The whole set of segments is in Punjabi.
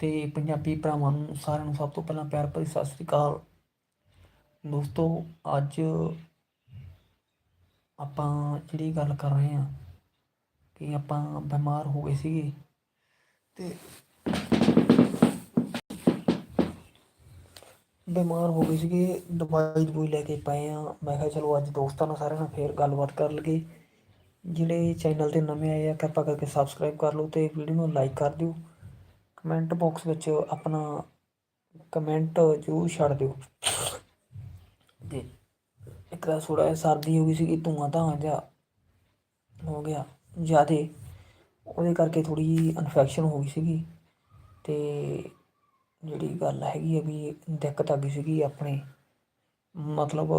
ਅਤੇ ਪੰਜਾਬੀ ਭਰਾਵਾਂ ਨੂੰ ਸਾਰਿਆਂ ਨੂੰ ਸਭ ਤੋਂ ਪਹਿਲਾਂ ਪਿਆਰ ਭਰੀ ਸਤਿ ਸ੍ਰੀ ਅਕਾਲ। ਦੋਸਤੋ, ਅੱਜ ਆਪਾਂ ਜਿਹੜੀ ਗੱਲ ਕਰ ਰਹੇ ਹਾਂ ਕਿ ਆਪਾਂ ਬਿਮਾਰ ਹੋ ਗਏ ਸੀਗੇ ਤੇ ਬਿਮਾਰ ਹੋ ਗਏ ਸੀਗੇ, ਦਵਾਈ ਦਵਾਈ ਲੈ ਕੇ ਪਏ ਆ ਮੈਂ ਕਿਹਾ ਚਲੋ ਅੱਜ ਦੋਸਤਾਂ ਨਾਲ ਸਾਰਿਆਂ ਨਾਲ ਫੇਰ ਗੱਲਬਾਤ ਕਰ ਲਈਏ। ਜਿਹੜੇ ਚੈਨਲ ਤੇ ਨਵੇਂ ਆਏ ਆ, ਕਿਰਪਾ ਕਰਕੇ ਸਬਸਕ੍ਰਾਈਬ ਕਰ ਲਓ ਤੇ ਵੀਡੀਓ ਨੂੰ ਲਾਈਕ ਕਰ ਦਿਓ। ਕਮੈਂਟ ਬਾਕਸ ਵਿੱਚ ਆਪਣਾ ਕਮੈਂਟ ਜ਼ਰੂਰ ਛੱਡ ਦਿਓ। ਤੇ ਇੱਕ ਤਾਂ ਥੋੜਾ ਜਿਹਾ ਸਰਦੀ ਹੋ ਗਈ ਸੀ ਧੂਆਂ ਧਾਂ ਜਿਹਾ ਹੋ ਗਿਆ, ਜਿਆਦੇ। ਉਹਦੇ ਕਰਕੇ ਥੋੜੀ ਜਿਹੀ ਇਨਫੈਕਸ਼ਨ ਹੋ ਗਈ ਸੀਗੀ। ਤੇ ਜਿਹੜੀ ਗੱਲ ਹੈਗੀ ਆ ਵੀ ਦਿੱਕਤ ਆ ਗਈ ਸੀਗੀ ਆਪਣੇ। ਮਤਲਬ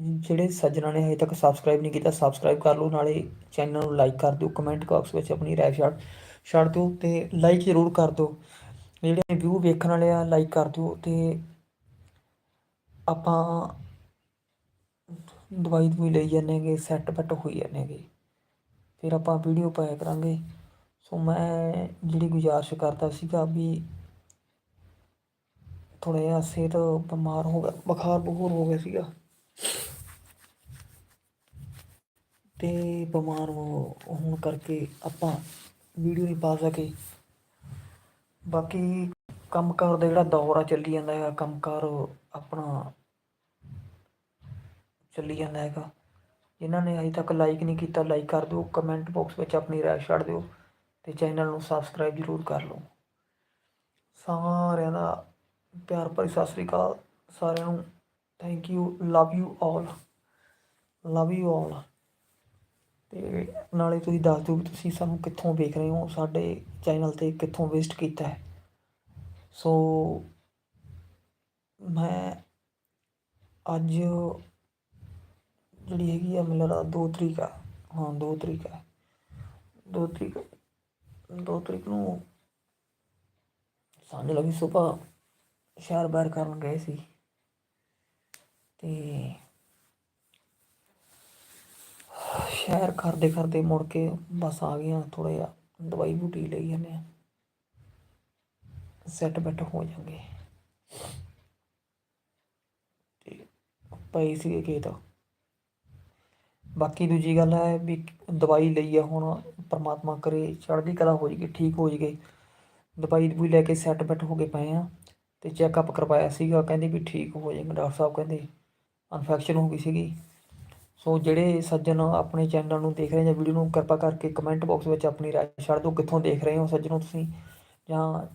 ਜਿਹੜੇ ਸੱਜਣਾ ਨੇ ਹਜੇ ਤੱਕ ਸਬਸਕ੍ਰਾਈਬ ਨਹੀਂ ਕੀਤਾ ਸਬਸਕ੍ਰਾਈਬ ਕਰ ਲਓ, ਨਾਲੇ ਚੈਨਲ ਨੂੰ ਲਾਈਕ ਕਰ ਦਿਓ। ਕਮੈਂਟ ਬਾਕਸ ਵਿੱਚ ਆਪਣੀ ਰਾਏ ਛੱਡ ਛੱਡ ਦਿਓ ਤੇ ਲਾਈਕ ਜ਼ਰੂਰ ਕਰ ਦਿਓ। ਜਿਹੜੇ ਵਿਊ ਵੇਖਣ ਵਾਲੇ ਆ ਲਾਈਕ ਕਰ ਦਿਓ ਤੇ ਆਪਾਂ ਦਵਾਈ ਦਵਾਈ ਲਈ ਜਾਂਦੇ ਹੈਗੇ ਸੈੱਟ ਬੈੱਟ ਹੋਈ ਜਾਂਦੇ ਹੈਗੇ। ਫਿਰ ਆਪਾਂ ਵੀਡੀਓ ਪਾਇਆ ਕਰਾਂਗੇ। ਸੋ ਮੈਂ ਜਿਹੜੀ ਗੁਜ਼ਾਰਿਸ਼ ਕਰਦਾ ਸੀਗਾ ਵੀ ਥੋੜਾ ਜਿਹਾ ਸਿਹਤ ਬਿਮਾਰ ਹੋ ਗਿਆ, ਬੁਖਾਰ ਬਖੂਰ ਹੋ ਗਿਆ ਸੀਗਾ। ਤੇ ਬਿਮਾਰ ਹੋਣ ਕਰਕੇ ਆਪਾਂ ਵੀਡੀਓ ਨਹੀਂ ਪਾ ਸਕੇ। ਬਾਕੀ ਕੰਮਕਾਰ ਦਾ ਜਿਹੜਾ ਦੌਰ ਆ, ਚੱਲੀ ਜਾਂਦਾ ਹੈ ਕੰਮਕਾਰ ਆਪਣਾ ਚੱਲੀ ਜਾਂਦਾ ਹੈਗਾ। ਜਿਨ੍ਹਾਂ ਨੇ ਅਜੇ ਤੱਕ ਲਾਈਕ ਨਹੀਂ ਕੀਤਾ ਲਾਈਕ ਕਰ ਦਿਓ। ਕਮੈਂਟ ਬਾਕਸ ਵਿੱਚ ਆਪਣੀ ਰਾਏ ਛੱਡ ਦਿਓ ਤੇ ਚੈਨਲ ਨੂੰ ਸਬਸਕ੍ਰਾਈਬ ਜ਼ਰੂਰ ਕਰ ਲਓ। ਸਾਰਿਆਂ ਦਾ ਪਿਆਰ ਭਰੀ ਸਤਿ ਸ੍ਰੀ ਅਕਾਲ। ਸਾਰਿਆਂ ਨੂੰ thank you love you all love you all ਅਤੇ ਨਾਲੇ ਤੁਸੀਂ ਦੱਸ ਦਿਓ ਵੀ ਤੁਸੀਂ ਸਾਨੂੰ ਕਿੱਥੋਂ ਵੇਖ ਰਹੇ ਹੋ, ਸਾਡੇ ਚੈਨਲ ਤੇ ਕਿੱਥੋਂ ਵਿਜ਼ਿਟ ਕੀਤਾ ਹੈ। ਸੋ ਮੈਂ ਅੱਜ ਜਿਹੜੀ ਹੈਗੀ ਆ, ਮੈਨੂੰ ਲੱਗਦਾ ਦੋ ਤਰੀਕ ਆ। ਹਾਂ, ਦੋ ਤਰੀਕ ਆ। ਦੋ ਤਰੀਕ ਦੋ ਤਰੀਕ ਨੂੰ ਸਾਂਝ ਲਓ ਵੀ ਸ਼ਹਿਰ ਬਾਹਰ ਕਰਨ ਗਏ ਸੀ। ਤੇ ਸ਼ਹਿਰ ਕਰਦੇ ਕਰਦੇ ਮੁੜ ਕੇ ਬਸ ਆ ਗਈਆਂ ਥੋੜਾ ਜਿਹਾ ਦਵਾਈ ਬੂਟੀ ਲਈ ਜਾਂਦੇ ਆ। ਸੈੱਟ ਬੈਟ ਹੋ ਜਾਣਗੇ ਤੇ ਪਈ ਸੀ ਖੇਤ। ਬਾਕੀ ਦੂਜੀ ਗੱਲ ਹੈ ਵੀ ਦਵਾਈ ਲਈ ਆ ਹੁਣ, ਪਰਮਾਤਮਾ ਕਰੇ ਚੜ੍ਹਦੀ ਕਲਾ ਹੋ ਜਾਏਗੀ ਠੀਕ ਹੋ ਜਾਏਗੀ ਦਵਾਈ ਦਵਾਈ ਲੈ ਕੇ ਸੈੱਟ ਬੈਟ ਹੋ ਕੇ ਪਏ ਆ ਤੇ ਚੈੱਕਅਪ ਕਰਵਾਇਆ ਸੀਗਾ, ਕਹਿੰਦੇ ਵੀ ਠੀਕ ਹੋ ਜਾਏਗਾ ਡਾਕਟਰ ਸਾਹਿਬ ਕਹਿੰਦੇ ਇਨਫੈਕਸ਼ਨ ਹੋ ਗਈ ਸੀਗੀ। ਸੋ ਜਿਹੜੇ ਸੱਜਣ ਆਪਣੇ ਚੈਨਲ ਨੂੰ ਦੇਖ ਰਹੇ ਜਾਂ ਵੀਡੀਓ ਨੂੰ ਕਿਰਪਾ ਕਰਕੇ ਕਮੈਂਟ ਬਾਕਸ ਵਿੱਚ ਆਪਣੀ ਰਾਏ ਛੱਡ ਦਿਓ, ਕਿੱਥੋਂ ਦੇਖ ਰਹੇ ਹੋ ਸੱਜਣੋ ਤੁਸੀਂ? ਜਾਂ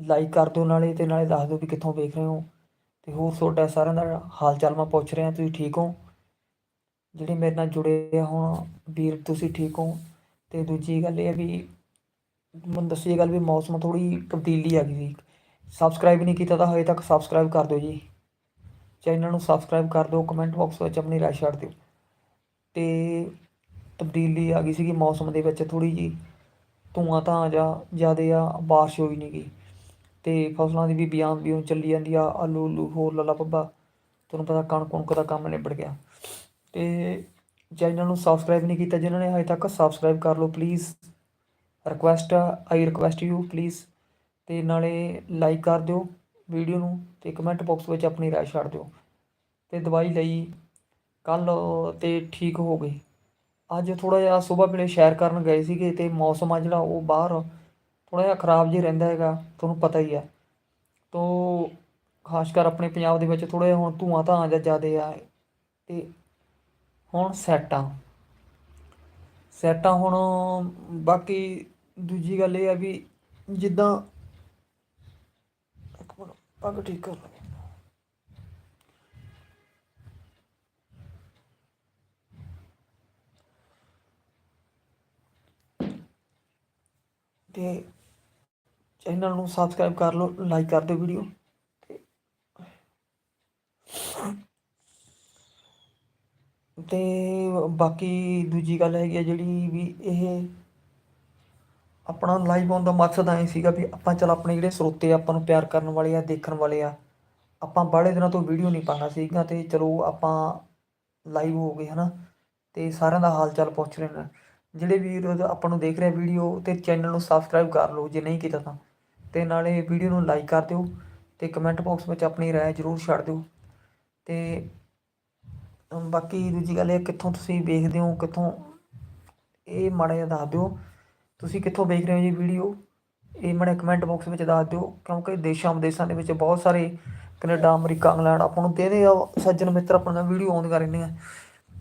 ਲਾਈਕ ਕਰ ਦਿਓ ਨਾਲੇ ਤੇ ਨਾਲੇ ਦੱਸ ਦਿਓ ਵੀ ਕਿੱਥੋਂ ਵੇਖ ਰਹੇ ਹੋ। ਤੇ ਹੋਰ ਤੁਹਾਡਾ ਸਾਰਿਆਂ ਦਾ ਹਾਲ ਚਾਲ ਮੈਂ ਪੁੱਛ ਰਿਹਾ, ਤੁਸੀਂ ਠੀਕ ਹੋ? ਜਿਹੜੇ ਮੇਰੇ ਨਾਲ ਜੁੜੇ ਆ ਹੁਣ, ਵੀਰ ਤੁਸੀਂ ਠੀਕ ਹੋ? ਤੇ ਦੂਜੀ ਗੱਲ ਇਹ ਹੈ ਵੀ ਮੈਨੂੰ ਦੱਸੀ ਇਹ ਗੱਲ ਵੀ ਮੌਸਮ ਥੋੜੀ ਤਬਦੀਲੀ ਆ ਗਈ ਸੀ। ਸਬਸਕ੍ਰਾਈਬ ਨਹੀਂ ਕੀਤਾ ਤਾਂ ਹਜੇ ਤੱਕ ਸਬਸਕ੍ਰਾਈਬ ਕਰ ਦਿਓ ਜੀ। ਚੈਨਲ ਨੂੰ ਸਬਸਕ੍ਰਾਈਬ ਕਰ ਦਿਓ ਕਮੈਂਟ ਬਾਕਸ ਵਿੱਚ ਆਪਣੀ ਰਾਏ ਛੱਡ ਦਿਓ। ਤੇ ਤਬਦੀਲੀ ਆ ਗਈ ਸੀਗੀ ਮੌਸਮ ਦੇ ਵਿੱਚ ਥੋੜੀ ਜੀ ਧੂਆਂ ਤਾਂ ਜਾਂ, ਜ਼ਿਆਦੇ ਆ, ਬਾਰਿਸ਼ ਹੋਈ ਨਹੀਂ ਗਈ ਤੇ ਫਸਲਾਂ ਦੀ ਵੀ ਬਿਆਨ ਬਿਉਂ ਚੱਲੀ ਜਾਂਦੀ ਆ, ਆਲੂ ਉਲੂ ਹੋਰ ਲੱਲਾ ਪੱਬਾ ਤੁਹਾਨੂੰ ਪਤਾ ਕਣਕ ਕੁਣਕ ਦਾ ਕੰਮ ਨਿਬੜ ਗਿਆ। ਤੇ ਚੈਨਲ ਨੂੰ ਸਬਸਕ੍ਰਾਈਬ ਨਹੀਂ ਕੀਤਾ ਜਿਨ੍ਹਾਂ ਨੇ, ਹਜੇ ਤੱਕ ਸਬਸਕ੍ਰਾਈਬ ਕਰ ਲਓ please request I request you please ਤੇ ਨਾਲੇ ਲਾਈਕ ਕਰ ਦਿਓ ਵੀਡੀਓ ਨੂੰ ਤੇ ਕਮੈਂਟ ਬਾਕਸ ਵਿੱਚ ਆਪਣੀ ਰਾਏ ਛੱਡ ਦਿਓ। ਤੇ ਦਵਾਈ ਲਈ ਕੱਲ ਤੇ ਠੀਕ ਹੋ ਗਏ। ਅੱਜ ਥੋੜਾ ਜਿਹਾ ਸਵੇਰ ਵੇਲੇ ਸ਼ੈਰ ਕਰਨ ਗਏ ਸੀਗੇ ਤੇ ਮੌਸਮ ਆ ਜਿਹੜਾ ਉਹ ਬਾਹਰ ਥੋੜਾ ਜਿਹਾ ਖਰਾਬ ਜਿਹਾ ਰਹਿੰਦਾ ਹੈਗਾ, ਤੁਹਾਨੂੰ ਪਤਾ ਹੀ ਆ। ਤੋਂ ਖਾਸ ਕਰ ਆਪਣੇ ਪੰਜਾਬ ਦੇ ਵਿੱਚ ਥੋੜਾ ਜਿਹਾ ਹੁਣ ਧੂਆਂ ਧਾਂ ਜਿਹਾ ਜ਼ਿਆਦੇ ਆ ਤੇ ਹੁਣ ਸੈਟਾਂ। ਸੈਟਾਂ ਹੁਣ ਬਾਕੀ ਦੂਜੀ ਗੱਲ ਇਹ ਆ ਵੀ ਜਿੱਦਾਂ ਇੱਕ ਮਿੰਟ, ਪੱਗ ਠੀਕ ਕਰ ਲਵਾਂ ਤੇ ਚੈਨਲ ਨੂੰ ਸਬਸਕ੍ਰਾਈਬ ਕਰ ਲਓ ਲਾਈਕ ਕਰ ਦਿਓ ਵੀਡੀਓ ਤੇ ਬਾਕੀ ਦੂਜੀ ਗੱਲ ਹੈਗੀ ਆ ਜਿਹੜੀ ਵੀ ਇਹ ਆਪਣਾ ਲਾਈਵ ਆਉਣ ਦਾ ਮਕਸਦ ਐ ਸੀਗਾ ਵੀ ਆਪਾਂ ਚਲ ਆਪਣੇ ਜਿਹੜੇ ਸਰੋਤੇ ਆਪਾਂ ਨੂੰ ਪਿਆਰ ਕਰਨ ਵਾਲੇ ਆ, ਦੇਖਣ ਵਾਲੇ ਆ, ਆਪਾਂ ਬਾਹਲੇ ਦਿਨਾਂ ਤੋਂ ਵੀਡੀਓ ਨਹੀਂ ਪਾਣਾ ਸੀਗਾ ਤੇ ਚਲੋ ਆਪਾਂ ਲਾਈਵ ਹੋ ਗਏ ਹਨਾ, ਤੇ ਸਾਰਿਆਂ ਦਾ ਹਾਲ ਚਾਲ ਪੁੱਛ ਰਹੇ ਨੇ ਜਿਹੜੇ ਵੀਰ ਆਪਾਂ ਨੂੰ ਦੇਖ ਰਹੇ ਵੀਡੀਓ, ਤੇ ਚੈਨਲ ਨੂੰ ਸਬਸਕ੍ਰਾਈਬ ਕਰ ਲਓ ਜੇ ਨਹੀਂ ਕੀਤਾ ਤਾਂ। ਤੇ ਨਾਲੇ ਵੀਡੀਓ ਨੂੰ ਲਾਈਕ ਕਰ ਦਿਓ ਤੇ ਕਮੈਂਟ ਬਾਕਸ ਵਿੱਚ ਆਪਣੀ ਰਾਏ ਜ਼ਰੂਰ ਛੱਡ ਦਿਓ। ਤੇ ਬਾਕੀ ਦੂਜੀ ਗੱਲ ਇਹ ਕਿੱਥੋਂ ਤੁਸੀਂ ਵੇਖਦੇ ਹੋ, ਕਿੱਥੋਂ ਇਹ ਮਾੜਾ ਜਿਹਾ ਦੱਸ ਦਿਓ। ਤੁਸੀਂ ਕਿੱਥੋਂ ਵੇਖ ਰਹੇ ਹੋ ਜੀ ਵੀਡੀਓ, ਇਹ ਮਾੜਾ ਕਮੈਂਟ ਬਾਕਸ ਵਿੱਚ ਦੱਸ ਦਿਓ, ਕਿਉਂਕਿ ਦੇਸ਼ਾਂ ਵਿਦੇਸ਼ਾਂ ਦੇ ਵਿੱਚ ਬਹੁਤ ਸਾਰੇ ਕੈਨੇਡਾ, ਅਮਰੀਕਾ, ਇੰਗਲੈਂਡ, ਆਪਾਂ ਨੂੰ ਦੇ ਸੱਜਣ ਮਿੱਤਰ, ਆਪਾਂ ਨੂੰ ਵੀਡੀਓ ਆਉਂਦੀਆਂ ਰਹਿੰਦੀਆਂ।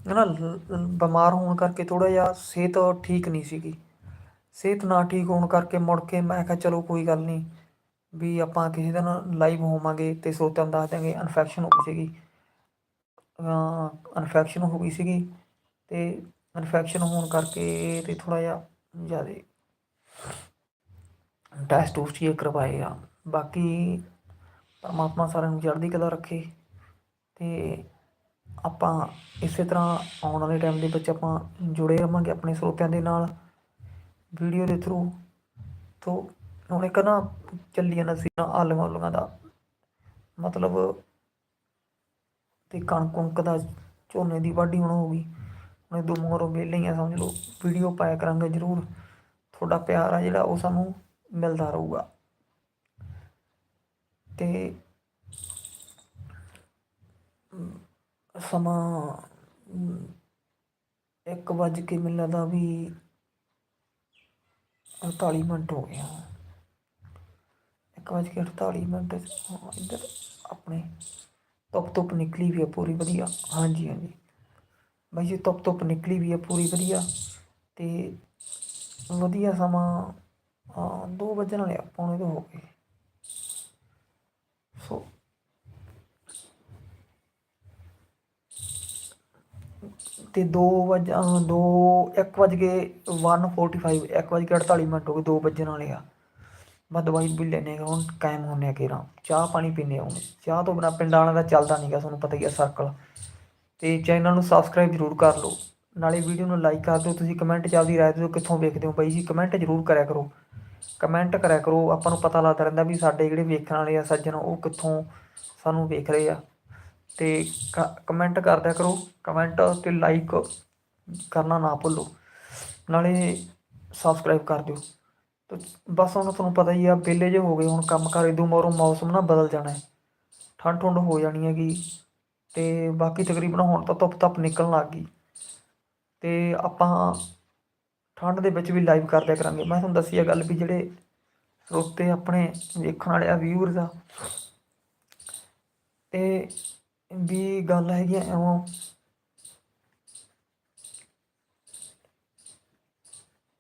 ਹਨਾ ਲ- ਲ- ਬਿਮਾਰ ਹੋਣ ਕਰਕੇ ਥੋੜਾ ਜਿਹਾ ਸਿਹਤ ਠੀਕ ਨਹੀਂ ਸੀਗੀ। ਸਿਹਤ ਨਾ ਠੀਕ ਹੋਣ ਕਰਕੇ ਮੁੜ ਕੇ ਮੈਂ ਕਿਹਾ, ਚਲੋ ਕੋਈ ਗੱਲ ਨਹੀਂ, ਵੀ ਆਪਾਂ ਕਿਸੇ ਦਿਨ ਲਾਈਵ ਹੋਵਾਂਗੇ ਤੇ ਸਰੋਤਿਆਂ ਨੂੰ ਦੱਸ ਦਿਆਂਗੇ। ਇਨਫੈਕਸ਼ਨ ਹੋ ਗਈ ਸੀਗੀ। ਇਨਫੈਕਸ਼ਨ ਹੋ ਗਈ ਸੀਗੀ ਤੇ ਇਨਫੈਕਸ਼ਨ ਹੋਣ ਕਰਕੇ ਤੇ ਥੋੜਾ ਜਿਹਾ ਜ਼ਿਆਦਾ ਟੈਸਟ ਟੂਸਟ ਇਹ ਕਰਵਾਏ ਆ। ਬਾਕੀ ਪਰਮਾਤਮਾ ਸਾਰਿਆਂ ਨੂੰ ਚੜ੍ਹਦੀ ਕਲਾ ਰੱਖੇ ਤੇ ਆਪਾਂ ਇਸੇ ਤਰ੍ਹਾਂ ਆਉਣ ਵਾਲੇ ਟਾਈਮ ਦੇ ਵਿੱਚ ਆਪਾਂ ਜੁੜੇ ਰਵਾਂਗੇ ਆਪਣੇ ਸਰੋਤਿਆਂ ਦੇ ਨਾਲ ਵੀਡੀਓ ਦੇ ਥਰੂ ਤੋਂ। ਹੁਣ ਇੱਕ ਨਾ ਚੱਲੀ ਜਾਂਦਾ ਸੀ ਨਾ ਆਲੂਆਂ ਆਲੂਆਂ ਦਾ ਮਤਲਬ ਤੇ ਕਣਕ ਕੁਣਕ ਦਾ ਝੋਨੇ ਦੀ ਵਾਢੀ ਹੁਣ ਹੋ ਗਈ। ਹੁਣ ਦੋ ਮੋਰੋਂ ਵਿਹਲੇ ਹੀ ਆ, ਸਮਝ ਲਓ। ਵੀਡੀਓ ਪਾਇਆ ਕਰਾਂਗੇ ਜ਼ਰੂਰ। ਤੁਹਾਡਾ ਪਿਆਰ ਆ ਜਿਹੜਾ, ਉਹ ਸਾਨੂੰ ਮਿਲਦਾ ਰਹੂਗਾ। ਤੇ ਸਮਾਂ ਇੱਕ ਵੱਜ ਕੇ ਮੈਨੂੰ ਲੱਗਦਾ ਵੀ 48 ਮਿੰਟ ਹੋ ਗਿਆ ਇੱਕ ਵੱਜ ਕੇ 48 ਮਿੰਟ ਹਾਂ, ਇੱਧਰ ਆਪਣੇ ਧੁੱਪ ਧੁੱਪ ਨਿਕਲੀ ਵੀ ਆ ਪੂਰੀ ਵਧੀਆ। ਹਾਂਜੀ ਹਾਂਜੀ। ਬਾਈ ਜੀ ਧੁੱਪ ਧੁੱਪ ਨਿਕਲੀ ਵੀ ਆ ਪੂਰੀ ਵਧੀਆ ਤੇ ਵਧੀਆ ਸਮਾਂ ਹਾਂ ਦੋ ਵੱਜਣ ਵਾਲੇ ਆ, ਪੌਣੇ ਤੋਂ ਹੋ ਗਏ ਸੋ ਤੇ 2 ਵਜ, ਅਹ ਦੋ 1 ਵਜ ਕੇ 145 1 ਵਜ ਕੇ 48 ਮਿੰਟ ਹੋ ਗਏ 2 ਵੱਜਣ ਵਾਲੇ ਆ। ਮੈਂ ਦਵਾਈ ਵੀ ਲੈਣੇ ਹੁਣ ਕਾਇਮ ਹੋਣੇ ਆ ਕੇਰਾਂ ਚਾਹ ਪਾਣੀ ਪੀਣੇ ਹੁਣ। ਚਾਹ ਤੋਂ ਬਿਨਾ ਪਿੰਡ ਵਾਲਿਆਂ ਦਾ ਚੱਲਦਾ ਨਹੀਂਗਾ ਤੁਹਾਨੂੰ ਪਤਾ ਹੀ ਆ ਸਰਕਲ ਤੇ ਚੈਨਲ ਨੂੰ ਸਬਸਕ੍ਰਾਈਬ ਜ਼ਰੂਰ ਕਰ ਲਓ। ਨਾਲੇ ਵੀਡੀਓ ਨੂੰ ਲਾਈਕ ਕਰ ਦਿਓ, ਤੁਸੀਂ ਕਮੈਂਟ ਚੱਲਦੀ ਰਾਏ ਦਿਓ ਕਿੱਥੋਂ ਵੇਖਦੇ ਹੋ ਬਾਈ ਜੀ। ਕਮੈਂਟ ਜ਼ਰੂਰ ਕਰਿਆ ਕਰੋ। ਕਮੈਂਟ ਕਰਿਆ ਕਰੋ, ਆਪਾਂ ਨੂੰ ਪਤਾ ਲੱਗਦਾ ਰਹਿੰਦਾ ਵੀ ਸਾਡੇ ਜਿਹੜੇ ਵੇਖਣ ਵਾਲੇ ਆ, ਸੱਜਣ, ਉਹ ਕਿੱਥੋਂ ਸਾਨੂੰ ਵੇਖ ਰਹੇ ਆ। ਤੇ ਕਮੈਂਟ ਕਰਦਿਆ ਕਰੋ ਕਮੈਂਟ ਤੇ ਲਾਈਕ ਕਰਨਾ ਨਾ ਭੁੱਲੋ, ਨਾਲੇ ਸਬਸਕ੍ਰਾਈਬ ਕਰ ਦਿਓ। ਤੇ ਬਸ ਹੁਣ ਤੁਹਾਨੂੰ ਪਤਾ ਹੀ ਆ, ਵਿਹਲੇ ਜੇ ਹੋ ਗਏ ਹੁਣ ਕੰਮ ਕਰ ਇਦੋਂ ਮੋਰੋਂ ਮੌਸਮ ਨਾ ਬਦਲ ਜਾਣਾ ਹੈ। ਠੰਡ ਠੁੰਡ ਹੋ ਜਾਣੀ ਹੈਗੀ, ਤੇ ਬਾਕੀ ਤਕਰੀਬਨ ਹੁਣ ਤਾਂ ਧੁੱਪ ਧੱਪ ਨਿਕਲਣ ਲੱਗ ਗਈ। ਤੇ ਆਪਾਂ ਠੰਡ ਦੇ ਵਿੱਚ ਵੀ ਲਾਈਵ ਕਰਦਿਆ ਕਰਾਂਗੇ। ਮੈਂ ਤੁਹਾਨੂੰ ਦੱਸੀ ਆ ਗੱਲ ਵੀ ਜਿਹੜੇ ਸਰੋਤੇ ਆਪਣੇ ਵੇਖਣ ਵਾਲੇ ਆ ਵਿਊਅਰਸ ਆ, ਤੇ ਵੀ ਗੱਲ ਹੈਗੀ ਆ ਐਵੇਂ।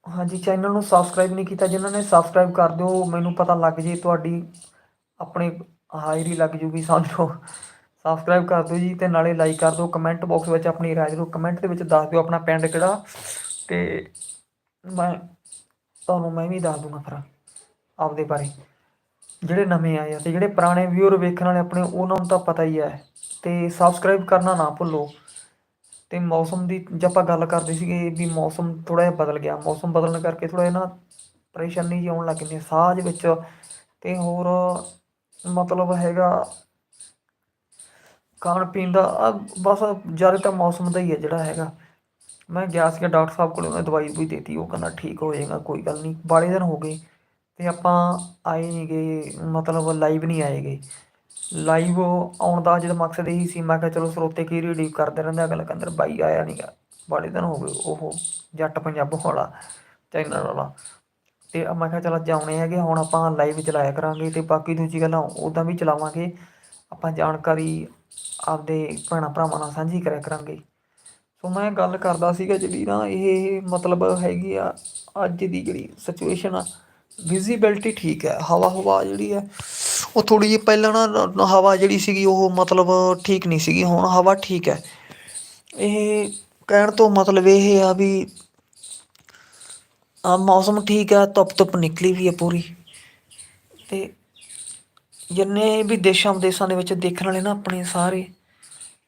ਹਾਂਜੀ ਚੈਨਲ ਨੂੰ ਸਬਸਕ੍ਰਾਈਬ ਨਹੀਂ ਕੀਤਾ, ਜਿਨ੍ਹਾਂ ਨੇ ਸਬਸਕ੍ਰਾਈਬ ਕਰ ਦਿਓ, ਮੈਨੂੰ ਪਤਾ ਲੱਗ ਜੇ ਤੁਹਾਡੀ ਆਪਣੇ ਹਾਜ਼ਰੀ ਲੱਗ ਜੂਗੀ ਸਾਨੂੰ। ਸਬਸਕ੍ਰਾਈਬ ਕਰ ਦਿਓ ਜੀ ਤੇ ਨਾਲੇ ਲਾਈਕ ਕਰ ਦਿਓ ਕਮੈਂਟ ਬਾਕਸ ਵਿੱਚ ਆਪਣੀ ਰਾਏ ਦਿਓ ਕਮੈਂਟ ਦੇ ਵਿੱਚ ਦੱਸ ਦਿਓ ਆਪਣਾ ਪਿੰਡ ਕਿਹੜਾ ਤੇ ਮੈਂ, ਤੁਹਾਨੂੰ ਮੈਂ ਵੀ ਦੱਸ ਦੂੰਗਾ ਫਿਰ ਆਪਦੇ ਬਾਰੇ। ਜਿਹੜੇ ਨਵੇਂ ਆਏ ਆ ਤੇ ਜਿਹੜੇ ਪੁਰਾਣੇ ਵਿਊਅਰ ਵੇਖਣ ਵਾਲੇ ਆਪਣੇ, ਉਹਨਾਂ ਨੂੰ ਤਾਂ ਪਤਾ ਹੀ ਹੈ ਤੇ ਸਬਸਕ੍ਰਾਈਬ ਕਰਨਾ ਨਾ ਭੁੱਲੋ। ਤੇ ਮੌਸਮ ਦੀ, ਜੇ ਆਪਾਂ ਗੱਲ ਕਰਦੇ ਸੀਗੇ ਵੀ ਮੌਸਮ ਥੋੜਾ ਜਿਹਾ ਬਦਲ ਗਿਆ, ਮੌਸਮ ਬਦਲਣ ਕਰਕੇ ਥੋੜਾ ਜਿਹਾ ਨਾ ਪਰੇਸ਼ਾਨੀ ਜਿਹੀ ਆਉਣ ਲੱਗ ਗਈ ਸਾਹ ਦੇ ਵਿੱਚ। ਤੇ ਹੋਰ ਮਤਲਬ ਹੈਗਾ ਖਾਣ ਪੀਣ ਦਾ ਬਸ ਜ਼ਿਆਦਾ ਤਾਂ ਮੌਸਮ ਦਾ ਹੀ ਹੈ ਜਿਹੜਾ ਹੈਗਾ। ਮੈਂ ਗਿਆ ਸੀਗਾ ਡਾਕਟਰ ਸਾਹਿਬ ਕੋਲ, ਉਹਨੇ ਦਵਾਈ ਵੀ ਦੇਤੀ, ਉਹ ਕਹਿੰਦਾ ਠੀਕ ਹੋ ਜਾਏਗਾ, ਕੋਈ ਗੱਲ ਨਹੀਂ, ਬਾਲੇ ਦਿਨ ਹੋ ਗਏ। ਅਤੇ ਆਪਾਂ ਆਏ ਨਹੀਂ ਗਏ ਮਤਲਬ ਲਾਈਵ ਨਹੀਂ ਆਏ ਗਏ ਲਾਈਵ ਆਉਣ ਦਾ ਜਿਹੜਾ ਮਕਸਦ ਇਹੀ ਸੀ, ਮੈਂ ਕਿਹਾ ਚਲੋ ਸਰੋਤੇ ਕੀ ਰੀਡੀਵ ਕਰਦੇ ਰਹਿੰਦੇ ਅਗਲਾ ਕਹਿੰਦਾ ਬਾਈ ਆਇਆ ਨਹੀਂਗਾ ਬਾਲੇ ਦਿਨ ਹੋ ਗਏ, ਉਹ ਜੱਟ ਪੰਜਾਬ ਵਾਲਾ ਚੈਨਲ ਵਾਲਾ। ਤੇ ਮੈਂ ਕਿਹਾ ਚਲ ਅੱਜ ਆਉਣੇ ਹੈਗੇ, ਹੁਣ ਆਪਾਂ ਲਾਈਵ ਚਲਾਇਆ ਕਰਾਂਗੇ ਤੇ ਬਾਕੀ ਦੂਜੀ ਗੱਲਾਂ ਉਦਾਂ ਵੀ ਚਲਾਵਾਂਗੇ। ਆਪਾਂ ਜਾਣਕਾਰੀ ਆਪਦੇ ਭੈਣਾਂ ਭਰਾਵਾਂ ਨਾਲ ਸਾਂਝੀ ਕਰਿਆ ਕਰਾਂਗੇ। ਸੋ ਮੈਂ ਗੱਲ ਕਰਦਾ ਸੀਗਾ ਜਿਹੜੀ ਨਾ ਇਹ ਮਤਲਬ ਹੈਗੀ ਆ ਅੱਜ ਦੀ ਜਿਹੜੀ ਸਿਚੁਏਸ਼ਨ ਆ। ਵਿਜ਼ੀਬਿਲਟੀ ਠੀਕ ਹੈ, ਹਵਾ ਹਵਾ ਜਿਹੜੀ ਹੈ, ਉਹ ਥੋੜੀ ਜਿਹੀ ਪਹਿਲਾਂ ਨਾ ਹਵਾ ਜਿਹੜੀ ਸੀਗੀ ਉਹ ਮਤਲਬ ਠੀਕ ਨਹੀਂ ਸੀਗੀ, ਹੁਣ ਹਵਾ ਠੀਕ ਹੈ। ਇਹ ਕਹਿਣ ਤੋਂ ਮਤਲਬ ਇਹ ਆ ਵੀ ਆ ਮੌਸਮ ਠੀਕ ਆ ਧੁੱਪ ਧੁੱਪ ਨਿਕਲੀ ਵੀ ਹੈ ਪੂਰੀ। ਤੇ ਜਿੰਨੇ ਵੀ ਦੇਸ਼ਾਂ ਵਿਦੇਸ਼ਾਂ ਦੇ ਵਿੱਚ ਦੇਖਣ ਵਾਲੇ ਨਾ ਆਪਣੇ ਸਾਰੇ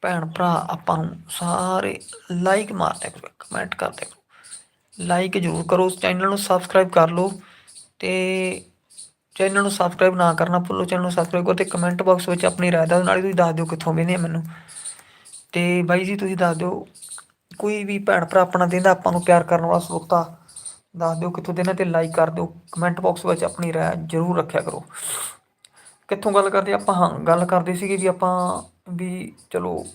ਭੈਣ ਭਰਾ, ਆਪਾਂ ਨੂੰ ਸਾਰੇ ਲਾਈਕ ਮਾਰਦੇ ਕਰੋ ਕਮੈਂਟ ਕਰਦੇ ਕਰੋ ਲਾਈਕ ਜ਼ਰੂਰ ਕਰੋ, ਉਸ ਚੈਨਲ ਨੂੰ ਸਬਸਕ੍ਰਾਈਬ ਕਰ ਲਓ। ਤੇ ਚੈਨਲ ਨੂੰ ਸਬਸਕ੍ਰਾਈਬ ਨਾ ਕਰਨਾ ਭੁੱਲੋ, ਚੈਨਲ ਨੂੰ ਸਬਸਕ੍ਰਾਈਬ ਕਰੋ ਤੇ ਕਮੈਂਟ ਬਾਕਸ ਵਿੱਚ ਆਪਣੀ ਰਾਏ ਦਾ ਨਾਲੇ ਤੁਸੀਂ ਦੱਸ ਦਿਓ ਕਿੱਥੋਂ ਵੇਨੇ ਮੈਨੂੰ। ਤੇ ਬਾਈ ਜੀ, ਤੁਸੀਂ ਦੱਸ ਦਿਓ, ਕੋਈ ਵੀ ਭੈਣ ਭਰਾ ਆਪਣਾ ਦਿੰਦਾ, ਆਪਾਂ ਨੂੰ ਪਿਆਰ ਕਰਨ ਵਾਲਾ ਸਰੋਤਾ ਦੱਸ ਦਿਓ ਕਿੱਥੋਂ ਦੇ ਨੇ ਤੇ ਲਾਈਕ ਕਰ ਦਿਓ। ਕਮੈਂਟ ਬਾਕਸ ਵਿੱਚ ਆਪਣੀ ਰਾਏ ਜ਼ਰੂਰ ਰੱਖਿਆ ਕਰੋ। ਕਿੱਥੋਂ ਗੱਲ ਕਰਦੇ ਆਪਾਂ? ਹਾਂ, ਗੱਲ ਕਰਦੇ ਸੀਗੇ ਵੀ ਆਪਾਂ ਵੀ ਚਲੋ,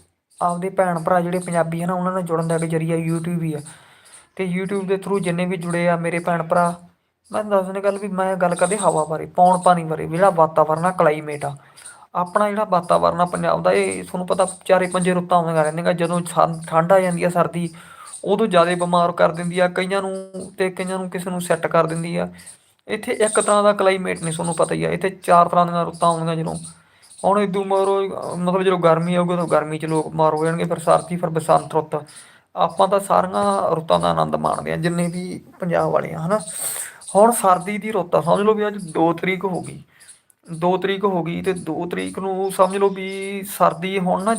ਆਪਦੇ ਭੈਣ ਭਰਾ ਜਿਹੜੇ ਪੰਜਾਬੀ ਹਨ ਉਹਨਾਂ ਨਾਲ ਜੁੜਨ ਦਾ ਇੱਕ ਜਰੀਆ YouTube ਹੀ ਆ। ਤੇ YouTube ਦੇ ਥਰੂ ਜਿੰਨੇ ਵੀ ਜੁੜੇ ਆ ਮੇਰੇ ਭੈਣ ਭਰਾ ਮੈਂ ਦੱਸ ਦਿੰਦਾ ਗੱਲ ਵੀ ਮੈਂ ਗੱਲ ਕਰਦੇ ਹਵਾ ਬਾਰੇ, ਪੌਣ ਪਾਣੀ ਬਾਰੇ, ਜਿਹੜਾ ਵਾਤਾਵਰਨ ਆ ਕਲਾਈਮੇਟ ਆ। ਆਪਣਾ ਜਿਹੜਾ ਵਾਤਾਵਰਨ ਆ ਪੰਜਾਬ ਦਾ, ਇਹ ਤੁਹਾਨੂੰ ਪਤਾ ਚਾਰੇ ਪੰਜੇ ਰੁੱਤਾਂ ਆਉਂਦੀਆਂ ਰਹਿੰਦੀਆਂ ਜਦੋਂ ਸਰ- ਠੰਡ ਆ ਜਾਂਦੀ ਆ ਸਰਦੀ, ਉਦੋਂ ਜ਼ਿਆਦਾ ਬਿਮਾਰ ਕਰ ਦਿੰਦੀ ਆ, ਕਈਆਂ ਨੂੰ ਤੇ ਕਈਆਂ ਨੂੰ ਕਿਸੇ ਨੂੰ ਸੈੱਟ ਕਰ ਦਿੰਦੀ ਆ। ਇੱਥੇ ਇੱਕ ਤਰ੍ਹਾਂ ਦਾ ਕਲਾਈਮੇਟ ਨਹੀਂ ਤੁਹਾਨੂੰ ਪਤਾ ਹੀ ਆ, ਇੱਥੇ ਚਾਰ ਤਰ੍ਹਾਂ ਦੀਆਂ ਰੁੱਤਾਂ ਆਉਂਦੀਆਂ ਜਦੋਂ, ਹੁਣ ਇਦੋਂ ਮਾਰੋ, ਮਤਲਬ ਜਦੋਂ ਗਰਮੀ ਆਊਗੀ ਤਾਂ ਗਰਮੀ 'ਚ ਲੋਕ ਮਾਰ ਹੋ ਜਾਣਗੇ, ਫਿਰ ਸਰਦੀ, ਫਿਰ ਬਸੰਤ ਰੁੱਤ। ਆਪਾਂ ਤਾਂ ਸਾਰੀਆਂ ਰੁੱਤਾਂ ਦਾ ਆਨੰਦ ਮਾਣਦੇ ਆ, ਜਿੰਨੇ ਵੀ ਪੰਜਾਬ ਵਾਲੇ ਆ, ਹਨਾ। ਹੁਣ ਸਰਦੀ ਦੀ ਰੁੱਤ ਆ, ਸਮਝ ਲਓ ਵੀ ਅੱਜ 2 ਤਰੀਕ ਹੋ ਗਈ। 2 ਤਰੀਕ ਹੋ ਗਈ ਤੇ 2 ਤਰੀਕ ਨੂੰ ਸਮਝ ਲਓ ਵੀ ਸਰਦੀ ਹੁਣ ਨਾ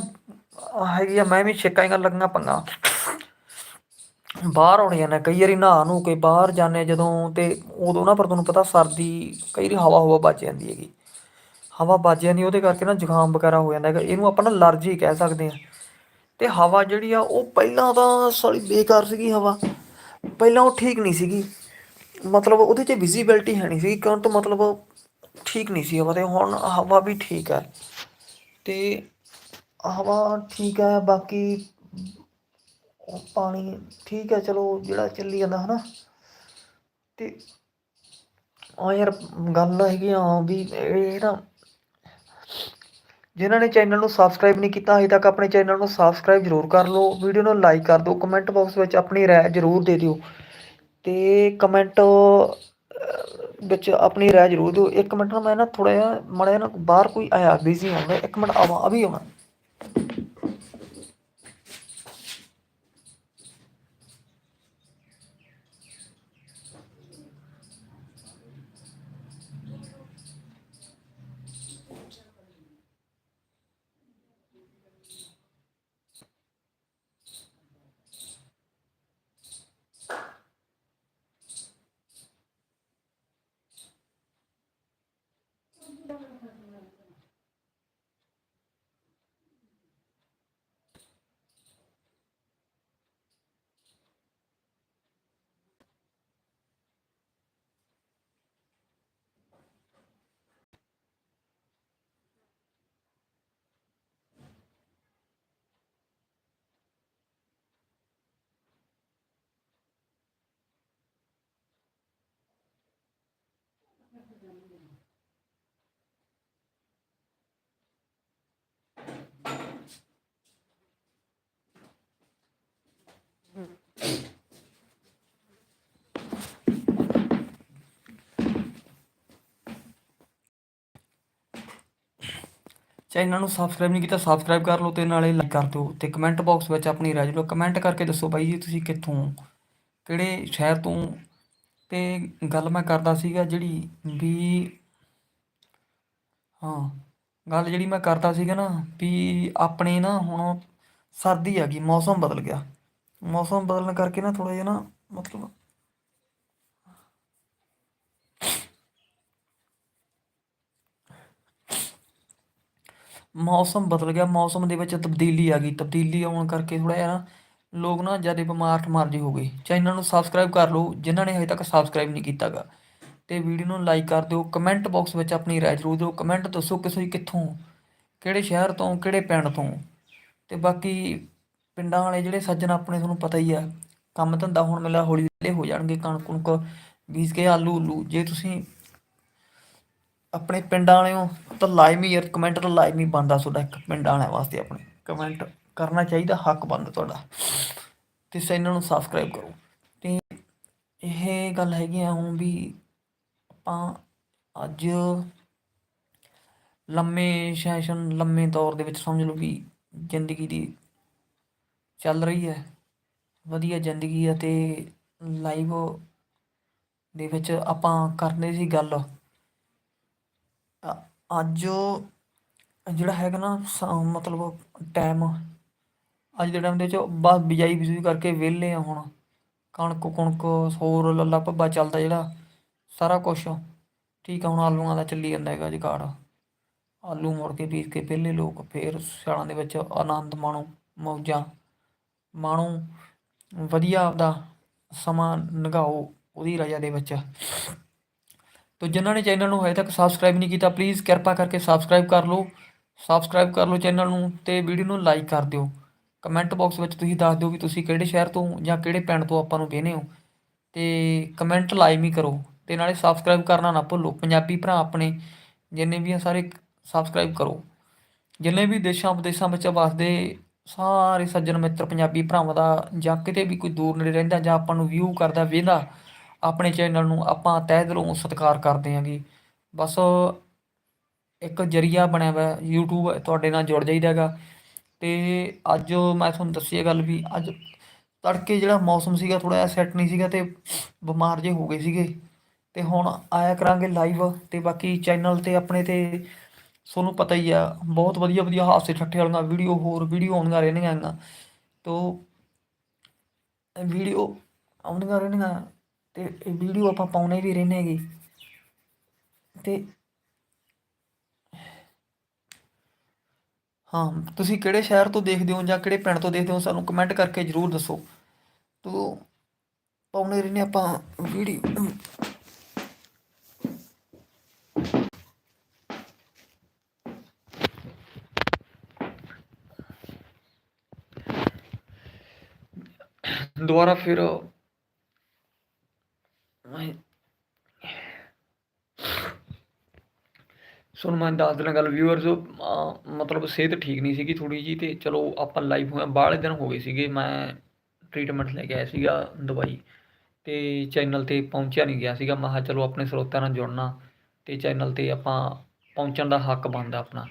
ਹੈਗੀ ਆ, ਮੈਂ ਵੀ ਛਿੱਕਾਂ ਹੀ ਲੱਗੀਆਂ ਪੰਗਾ ਬਾਹਰ ਆਉਣੇ ਜਾਂਦੇ ਕਈ ਵਾਰੀ ਨਹਾ ਨੂੰ ਕੇ ਬਾਹਰ ਜਾਂਦੇ ਜਦੋਂ ਤੇ ਉਦੋਂ ਨਾ ਪਰ ਤੁਹਾਨੂੰ ਪਤਾ ਸਰਦੀ ਕਈ ਵਾਰੀ ਹਵਾ ਹਵਾ ਬਚ ਜਾਂਦੀ ਹੈਗੀ। ਹਵਾ ਬਚ ਜਾਂਦੀ ਉਹਦੇ ਕਰਕੇ ਨਾ ਜ਼ੁਕਾਮ ਵਗੈਰਾ ਹੋ ਜਾਂਦਾ ਹੈਗਾ, ਇਹਨੂੰ ਆਪਾਂ ਨਾ ਅਲਰਜੀ ਕਹਿ ਸਕਦੇ ਹਾਂ ਤੇ ਹਵਾ ਜਿਹੜੀ ਆ, ਉਹ ਪਹਿਲਾਂ ਤਾਂ ਸਾਲੀ ਬੇਕਾਰ ਸੀਗੀ ਹਵਾ, ਪਹਿਲਾਂ ਉਹ ਠੀਕ ਨਹੀਂ ਸੀਗੀ। ਮਤਲਬ ਉਹਦੇ 'ਚ ਵਿਜ਼ੀਬਿਲਟੀ ਹੈ ਨਹੀਂ ਸੀ ਕਿਉਂ ਤਾਂ ਮਤਲਬ ਠੀਕ ਨਹੀਂ ਸੀ ਹਵਾ ਤੇ, ਹੁਣ ਹਵਾ ਵੀ ਠੀਕ ਹੈ। ਤੇ ਹਵਾ ਠੀਕ ਹੈ, ਬਾਕੀ ਪਾਣੀ ਠੀਕ ਹੈ, ਚਲੋ ਜਿਹੜਾ ਚੱਲੀ ਜਾਂਦਾ ਹਨਾ। ਤੇ ਆ ਯਾਰ ਗੱਲ ਹੈਗੀ ਆ ਵੀ ਇਹ ਨਾ ਜਿਨ੍ਹਾਂ ਨੇ ਚੈਨਲ ਨੂੰ ਸਬਸਕ੍ਰਾਈਬ ਨਹੀਂ ਕੀਤਾ, ਹਜੇ ਤੱਕ ਆਪਣੇ ਚੈਨਲ ਨੂੰ ਸਬਸਕ੍ਰਾਈਬ ਜ਼ਰੂਰ ਕਰ ਲਓ ਵੀਡੀਓ ਨੂੰ ਲਾਈਕ ਕਰ ਦਿਓ ਕਮੈਂਟ ਬਾਕਸ ਵਿੱਚ ਆਪਣੀ ਰਾਏ ਜ਼ਰੂਰ ਦੇ ਦਿਓ। ਤੇ ਕਮੈਂਟ ਵਿੱਚ ਆਪਣੀ ਰਾਏ ਜ਼ਰੂਰ ਦਿਓ। ਇੱਕ ਮਿੰਟ ਨਾ, ਮੈਂ ਨਾ ਥੋੜਾ ਜਿਹਾ, ਮਾੜਾ ਜਿਹਾ ਨਾ ਬਾਹਰ ਕੋਈ ਆਇਆ ਬਿਜ਼ੀ ਹੁੰਦਾ ਇੱਕ ਮਿੰਟ ਆਵਾਂ, ਅਭੀ ਆਉਣਾ। ਚੈਨਲ ਨੂੰ ਸਬਸਕ੍ਰਾਈਬ ਨਹੀਂ ਕੀਤਾ ਸਬਸਕ੍ਰਾਈਬ ਕਰ ਲਓ ਤੇ ਨਾਲੇ ਲਾਈਕ ਕਰ ਦਿਓ ਤੇ ਕਮੈਂਟ ਬਾਕਸ ਵਿੱਚ ਆਪਣੀ ਰਾਏ ਲਓ ਕਮੈਂਟ ਕਰਕੇ ਦੱਸੋ ਬਾਈ ਜੀ ਤੁਸੀਂ ਕਿੱਥੋਂ ਕਿਹੜੇ ਸ਼ਹਿਰ ਤੋਂ ਤੇ ਗੱਲ ਮੈਂ ਕਰਦਾ ਸੀਗਾ ਜਿਹੜੀ ਵੀ ਹਾਂ, ਗੱਲ ਜਿਹੜੀ ਮੈਂ ਕਰਦਾ ਸੀਗਾ ਨਾ ਵੀ ਆਪਣੇ ਨਾ ਹੁਣ ਸਰਦੀ ਆ ਗਈ, ਮੌਸਮ ਬਦਲ ਗਿਆ। ਮੌਸਮ ਬਦਲਣ ਕਰਕੇ ਨਾ ਥੋੜਾ ਜਿਹਾ ਨਾ ਮਤਲਬ ਮੌਸਮ ਬਦਲ ਗਿਆ, ਮੌਸਮ ਦੇ ਵਿੱਚ ਤਬਦੀਲੀ ਆ ਗਈ। ਤਬਦੀਲੀ ਆਉਣ ਕਰਕੇ ਥੋੜਾ ਜਿਹਾ ਨਾ ਲੋਕ ਨਾ ਜ਼ਿਆਦਾ ਬਿਮਾਰ ਠਮਾਰ ਜਿਹੇ ਹੋ ਗਏ। ਚੈਨਲ ਨੂੰ ਸਬਸਕ੍ਰਾਈਬ ਕਰ ਲਓ, ਜਿਨ੍ਹਾਂ ਨੇ ਹਜੇ ਤੱਕ ਸਬਸਕ੍ਰਾਈਬ ਨਹੀਂ ਕੀਤਾਗਾ। ਤੇ ਵੀਡੀਓ ਨੂੰ ਲਾਈਕ ਕਰ ਦਿਓ। ਕਮੈਂਟ ਬਾਕਸ ਵਿੱਚ ਆਪਣੀ ਰਾਏ ਜ਼ਰੂਰ ਦਿਓ। ਕਮੈਂਟ ਦੱਸੋ ਕਿ ਤੁਸੀਂ ਕਿੱਥੋਂ, ਕਿਹੜੇ ਸ਼ਹਿਰ ਤੋਂ, ਕਿਹੜੇ ਪਿੰਡ ਤੋਂ। ਤੇ ਬਾਕੀ ਪਿੰਡਾਂ ਵਾਲੇ ਜਿਹੜੇ ਸੱਜਣ ਆਪਣੇ ਤੁਹਾਨੂੰ ਪਤਾ ਹੀ ਆ, ਕੰਮ ਧੰਦਾ ਹੁਣ ਮਿਲਿਆ ਹੌਲੀ ਹੌਲੀ ਹੋ ਜਾਣਗੇ। ਕਣਕ ਕੁਣਕ ਬੀਜ ਕੇ ਆਲੂ ਉਲੂ। ਜੇ ਤੁਸੀਂ ਆਪਣੇ ਪਿੰਡਾਂ ਵਾਲਿਓ, ਤਾਂ ਲਾਜ਼ਮੀ ਯਾਰ ਕਮੈਂਟ ਤਾਂ ਲਾਜ਼ਮੀ ਬਣਦਾ ਤੁਹਾਡਾ ਇੱਕ ਪਿੰਡ ਵਾਲਿਆਂ ਵਾਸਤੇ ਆਪਣੇ। ਕਮੈਂਟ ਕਰਨਾ ਚਾਹੀਦਾ, ਹੱਕ ਬੰਦ ਤੁਹਾਡਾ। ਤੇ ਚੈਨਲ ਨੂੰ ਸਬਸਕ੍ਰਾਈਬ ਕਰੋ। ਤੇ ਇਹ ਗੱਲ ਹੈਗੀ ਆ ਹੁਣ ਵੀ ਆਪਾਂ ਅੱਜ ਲੰਮੇ ਸੈਸ਼ਨ ਲੰਮੇ ਦੌਰ ਦੇ ਵਿੱਚ ਸਮਝ ਲਓ ਵੀ ਜ਼ਿੰਦਗੀ ਦੀ ਚੱਲ ਰਹੀ ਹੈ। ਵਧੀਆ ਜ਼ਿੰਦਗੀ ਹੈ ਤੇ ਲਾਈਵ ਦੇ ਵਿੱਚ ਆਪਾਂ ਕਰਨੇ ਸੀ ਗੱਲ। ਅੱਜ ਜਿਹੜਾ ਹੈਗਾ ਨਾ ਮਤਲਬ ਟਾਈਮ ਅੱਜ ਦੇ ਟਾਈਮ ਦੇ ਵਿੱਚ ਬਸ ਬਿਜਾਈ ਬਿਜੂਈ ਕਰਕੇ ਵਿਹਲੇ ਆ ਹੁਣ। ਕਣਕ ਕੁਣਕ ਹੋਰ ਲੱਲਾ ਭੱਬਾ ਚੱਲਦਾ ਜਿਹੜਾ, ਸਾਰਾ ਕੁਛ। ਠੀਕ ਆ, ਹੁਣ ਆਲੂਆਂ ਦਾ ਚੱਲੀ ਜਾਂਦਾ ਹੈਗਾ ਜੁਗਾੜ। ਆਲੂ ਮੁੜ ਕੇ ਬੀਜ ਕੇ ਪਹਿਲੇ ਲੋਕ, ਫੇਰ ਸਿਆਲਾਂ ਦੇ ਵਿੱਚ ਆਨੰਦ ਮਾਣੋ, ਮੌਜਾਂ ਮਾਣੋ। ਵਧੀਆ ਆਪਦਾ ਸਮਾਂ ਲੰਘਾਓ ਉਹਦੀ ਰਜ਼ਾ ਦੇ ਵਿੱਚ। ਤੋ ਜਿਨ੍ਹਾਂ ਨੇ ਚੈਨਲ ਨੂੰ ਹਜੇ ਤੱਕ ਸਬਸਕ੍ਰਾਈਬ ਨਹੀਂ ਕੀਤਾ ਪਲੀਜ਼ ਕਿਰਪਾ ਕਰਕੇ ਸਬਸਕ੍ਰਾਈਬ ਕਰ ਲਓ। ਸਬਸਕ੍ਰਾਈਬ ਕਰ ਲਓ ਚੈਨਲ ਨੂੰ ਤੇ ਵੀਡੀਓ ਨੂੰ ਲਾਈਕ ਕਰ ਦਿਓ। ਕਮੈਂਟ ਬਾਕਸ ਵਿੱਚ ਤੁਸੀਂ ਦੱਸ ਦਿਓ ਵੀ ਤੁਸੀਂ ਕਿਹੜੇ ਸ਼ਹਿਰ ਤੋਂ ਜਾਂ ਕਿਹੜੇ ਪਿੰਡ ਤੋਂ ਆਪਾਂ ਨੂੰ ਕਹਿੰਦੇ ਹੋ। ਤੇ ਕਮੈਂਟ ਲਾਈਵ ਹੀ ਕਰੋ ਤੇ ਨਾਲੇ ਸਬਸਕ੍ਰਾਈਬ ਕਰਨਾ ਨਾ ਭੁੱਲੋ। ਪੰਜਾਬੀ ਭਰਾ ਆਪਣੇ ਜਿੰਨੇ ਵੀ ਆ ਸਾਰੇ ਸਬਸਕ੍ਰਾਈਬ ਕਰੋ। ਜਿੰਨੇ ਵੀ ਦੇਸ਼ਾਂ ਵਿਦੇਸ਼ਾਂ ਵਿੱਚ ਵਸਦੇ ਸਾਰੇ ਸੱਜਣ ਮਿੱਤਰ ਪੰਜਾਬੀ ਭਰਾਵਾਂ ਦਾ ਜਾਂ ਕਿਤੇ ਵੀ ਕੋਈ ਦੂਰ ਨੇੜੇ ਰਹਿੰਦਾ ਜਾਂ ਆਪਾਂ ਨੂੰ ਵਿਊ ਕਰਦਾ ਵੇਖਦਾ, ਆਪਣੇ ਚੈਨਲ ਨੂੰ ਆਪਾਂ ਤਹਿ ਦਿਲੋਂ ਸਤਿਕਾਰ ਕਰਦੇ ਹਾਂਗੇ। ਬਸ ਇੱਕ ਜਰੀਆ ਬਣਿਆ ਹੋਇਆ YouTube ਤੁਹਾਡੇ ਨਾਲ ਜੁੜ ਜਾਈਦਾ ਹੈਗਾ। ਤੇ ਅੱਜ ਮੈਂ ਤੁਹਾਨੂੰ ਦੱਸੀ ਇਹ ਗੱਲ ਵੀ, ਅੱਜ ਤੜਕੇ ਜਿਹੜਾ ਮੌਸਮ ਸੀਗਾ ਥੋੜਾ ਜਿਹਾ ਸੈੱਟ ਨਹੀਂ ਸੀਗਾ ਤੇ ਬਿਮਾਰ ਜੇ ਹੋ ਗਏ ਸੀਗੇ। ਤੇ ਹੁਣ ਆਇਆ ਕਰਾਂਗੇ ਲਾਈਵ ਤੇ ਬਾਕੀ ਚੈਨਲ ਤੇ ਆਪਣੇ ਤੇ ਤੁਹਾਨੂੰ ਪਤਾ ਹੀ ਆ, ਬਹੁਤ ਵਧੀਆ ਵਧੀਆ ਹਾਸੇ ਠੱਠੇ ਵਾਲੀਆਂ ਵੀਡੀਓ ਹੋਰ ਵੀਡੀਓ ਆਉਂਦੀਆਂ ਰਹਿੰਦੀਆਂ ਹੈਗੀਆਂ ਤੋ ਵੀਡੀਓ ਆਉਂਦੀਆਂ ਰਹਿੰਦੀਆਂ ਤੇ ਇਹ ਵੀਡੀਓ ਆਪਾਂ ਪਾਉਣੇ ਵੀ ਰਹਿੰਦੇ ਹੈਗੇ। ਤੇ ਹਾਂ, ਤੁਸੀਂ ਕਿਹੜੇ ਸ਼ਹਿਰ ਤੋਂ ਦੇਖਦੇ ਹੋ ਜਾਂ ਕਿਹੜੇ ਪਿੰਡ ਤੋਂ ਦੇਖਦੇ ਹੋ ਸਾਨੂੰ ਕਮੈਂਟ ਕਰਕੇ ਜਰੂਰ ਦੱਸੋ। ਤੋ, ਪਾਉਣੇ ਰਹਿੰਦੇ ਆਪਾਂ ਵੀਡੀਓ ਦੁਬਾਰਾ ਫਿਰ ਮੈਂ ਸੁਣ ਮੈਂ ਦੱਸ ਦੇਣਾ ਗੱਲ ਵਿਊਅਰਸ ਮਤਲਬ ਸਿਹਤ ਠੀਕ ਨਹੀਂ ਸੀਗੀ ਥੋੜੀ ਜੀ ਤੇ ਚਲੋ ਆਪਾਂ ਲਾਈਵ ਹੋਇਆ ਬਾਹਲੇ ਦਿਨ ਹੋ ਗਏ ਸੀਗੇ, ਮੈਂ ਟ੍ਰੀਟਮੈਂਟ ਲੈ ਕੇ ਆਇਆ ਸੀਗਾ ਦਵਾਈ ਤੇ ਚੈਨਲ ਤੇ ਪਹੁੰਚਿਆ ਨਹੀਂ ਗਿਆ ਸੀਗਾ, ਮੈਂ ਚਲੋ ਆਪਣੇ ਸਰੋਤਿਆਂ ਨਾਲ ਜੁੜਨਾ ਤੇ ਚੈਨਲ ਤੇ ਆਪਾਂ ਪਹੁੰਚਣ ਦਾ ਹੱਕ ਬਣਦਾ ਆਪਣਾ।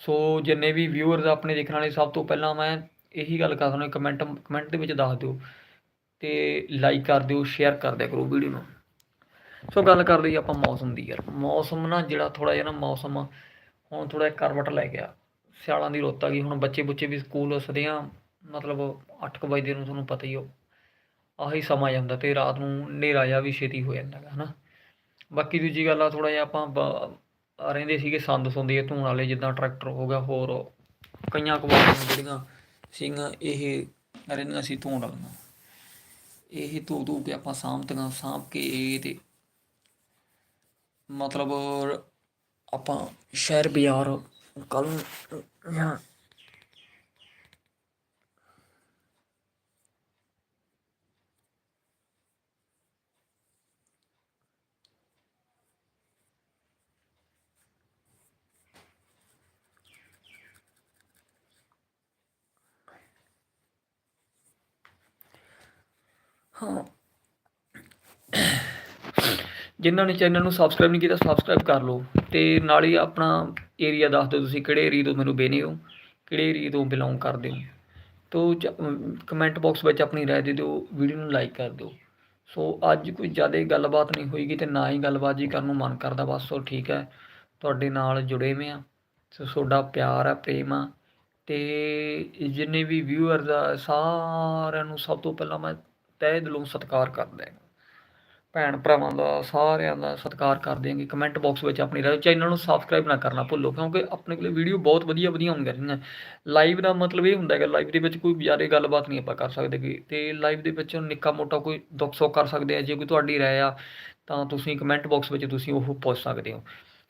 ਸੋ ਜਿੰਨੇ ਵੀ ਵਿਊਅਰਸ ਆਪਣੇ ਦੇਖਣ ਵਾਲੇ, ਸਭ ਤੋਂ ਪਹਿਲਾਂ ਮੈਂ ਇਹੀ ਗੱਲ ਕਰ ਦਿੰਦਾ ਕਮੈਂਟ ਕਮੈਂਟ ਦੇ ਵਿੱਚ ਦੱਸ ਦਿਓ ਤੇ ਲਾਈਕ ਕਰ ਦਿਓ ਸ਼ੇਅਰ ਕਰ ਦਿਆ ਕਰੋ ਵੀਡੀਓ ਨੂੰ। ਸੋ ਗੱਲ ਕਰ ਲਈ ਆਪਾਂ ਮੌਸਮ ਦੀ ਯਾਰ। ਮੌਸਮ ਨਾ ਜਿਹੜਾ ਥੋੜਾ ਜਿਹਾ ਨਾ ਮੌਸਮ ਹੁਣ ਥੋੜਾ ਜਿਹਾ ਕਰਵਟ ਲੈ ਗਿਆ। ਸਿਆਲਾਂ ਦੀ ਰੁੱਤ ਆ ਗਈ। ਹੁਣ ਬੱਚੇ ਬੁੱਚੇ ਵੀ ਸਕੂਲ ਸਦਿਆਂ ਮਤਲਬ 8 ਵਜੇ ਨੂੰ ਤੁਹਾਨੂੰ ਪਤਾ ਹੀ ਹੋ ਆਹੀ ਸਮਾਂ ਜਾਂਦਾ ਤੇ ਰਾਤ ਨੂੰ ਹਨੇਰਾ ਜਿਹਾ ਵੀ ਛੇਤੀ ਹੋ ਜਾਂਦਾ ਹੈ ਨਾ ਬਾਕੀ ਦੂਜੀ ਗੱਲ ਆ ਥੋੜਾ ਜਿਹਾ ਆਪਾਂ ਬ- ਰਹਿੰਦੇ ਸੀਗੇ ਸੰਦ ਸੁੰਦੇ ਧੂਣ ਵਾਲੇ ਜਿੱਦਾਂ ਟਰੈਕਟਰ ਹੋ ਗਿਆ ਹੋਰ ਕਈਆਂ ਕੁਵਾਰੀਆਂ ਜਿਹੜੀਆਂ ਸੀਗੀਆਂ ਇਹ ਰਹਿੰਦੀਆਂ ਸੀ ਧੂਣ ਵਾਲੀਆਂ। ਇਹ ਧੂ ਧੂ ਕੇ ਆਪਾਂ ਸਾਂਭਤੀਆਂ, ਸਾਂਭ ਕੇ ਇਹ ਤੇ ਮਤਲਬ ਆਪਾਂ ਸ਼ਹਿਰ ਬਾਜ਼ਾਰ ਕੱਲ ਜਾਂ ਹਾਂ ਜਿਨ੍ਹਾਂ ਨੇ ਚੈਨਲ ਨੂੰ ਸਬਸਕ੍ਰਾਈਬ ਨਹੀਂ ਕੀਤਾ ਸਬਸਕ੍ਰਾਈਬ ਕਰ ਲਓ ਤੇ ਨਾਲ ਹੀ ਆਪਣਾ ਏਰੀਆ ਦੱਸ ਦਿਓ ਤੁਸੀਂ ਕਿਹੜੇ ਏਰੀਆ ਤੋਂ ਮੈਨੂੰ ਬੇਨੇ ਹੋ, ਕਿਹੜੇ ਏਰੀਆ ਤੋਂ ਬਿਲੋਂਗ ਕਰਦੇ ਹੋ। ਤੋ ਕਮੈਂਟ ਬਾਕਸ ਵਿੱਚ ਆਪਣੀ ਰਾਏ ਦੇ ਦਿਓ ਵੀਡੀਓ ਨੂੰ ਲਾਈਕ ਕਰ ਦਿਓ। ਸੋ ਅੱਜ ਕੋਈ ਜ਼ਿਆਦਾ ਗੱਲਬਾਤ ਨਹੀਂ ਹੋਈਗੀ ਤੇ ਨਾ ਹੀ ਗੱਲਬਾਤ ਜੀ ਕਰਨ ਨੂੰ ਮਨ ਕਰਦਾ, ਬਸ ਸੋ ਠੀਕ ਹੈ। ਤੁਹਾਡੇ ਨਾਲ ਜੁੜੇ ਹੋਏ ਆ ਸੋ ਤੁਹਾਡਾ ਪਿਆਰ ਆ, ਪ੍ਰੇਮ ਆ। ਤੇ ਜਿੰਨੇ ਵੀ ਵਿਊਅਰਸ ਆ ਸਾਰਿਆਂ ਨੂੰ ਸਭ ਤੋਂ ਪਹਿਲਾਂ ਮੈਂ ਤਹਿ ਦਿਲੋਂ ਸਤਿਕਾਰ ਕਰਦਾ ਹਾਂ। ਭੈਣ ਭਰਾਵਾਂ ਦਾ, ਸਾਰਿਆਂ ਦਾ ਸਤਿਕਾਰ ਕਰਦੇ ਹਾਂਗੇ ਕਮੈਂਟ ਬਾਕਸ ਵਿੱਚ ਆਪਣੀ ਰਾਏ ਚੈਨਲ ਨੂੰ ਸਬਸਕ੍ਰਾਈਬ ਨਾ ਕਰਨਾ ਭੁੱਲੋ, ਕਿਉਂਕਿ ਆਪਣੇ ਕੋਲੇ ਵੀਡੀਓ ਬਹੁਤ ਵਧੀਆ ਵਧੀਆ ਹੁੰਦੀਆਂ ਰਹੀਆਂ। ਲਾਈਵ ਦਾ ਮਤਲਬ ਇਹ ਹੁੰਦਾ ਹੈਗਾ ਲਾਈਵ ਦੇ ਵਿੱਚ ਕੋਈ ਜ਼ਿਆਦਾ ਗੱਲਬਾਤ ਨਹੀਂ ਆਪਾਂ ਕਰ ਸਕਦੇ ਕਿ ਤੇ ਲਾਈਵ ਦੇ ਵਿੱਚ ਨਿੱਕਾ ਮੋਟਾ ਕੋਈ ਦੁੱਖ ਸੁੱਖ ਕਰ ਸਕਦੇ ਆ ਜੇ ਕੋਈ ਤੁਹਾਡੀ ਰਾਏ ਆ, ਤਾਂ ਤੁਸੀਂ ਕਮੈਂਟ ਬਾਕਸ ਵਿੱਚ ਤੁਸੀਂ ਉਹ ਪੁੱਛ ਸਕਦੇ ਹੋ।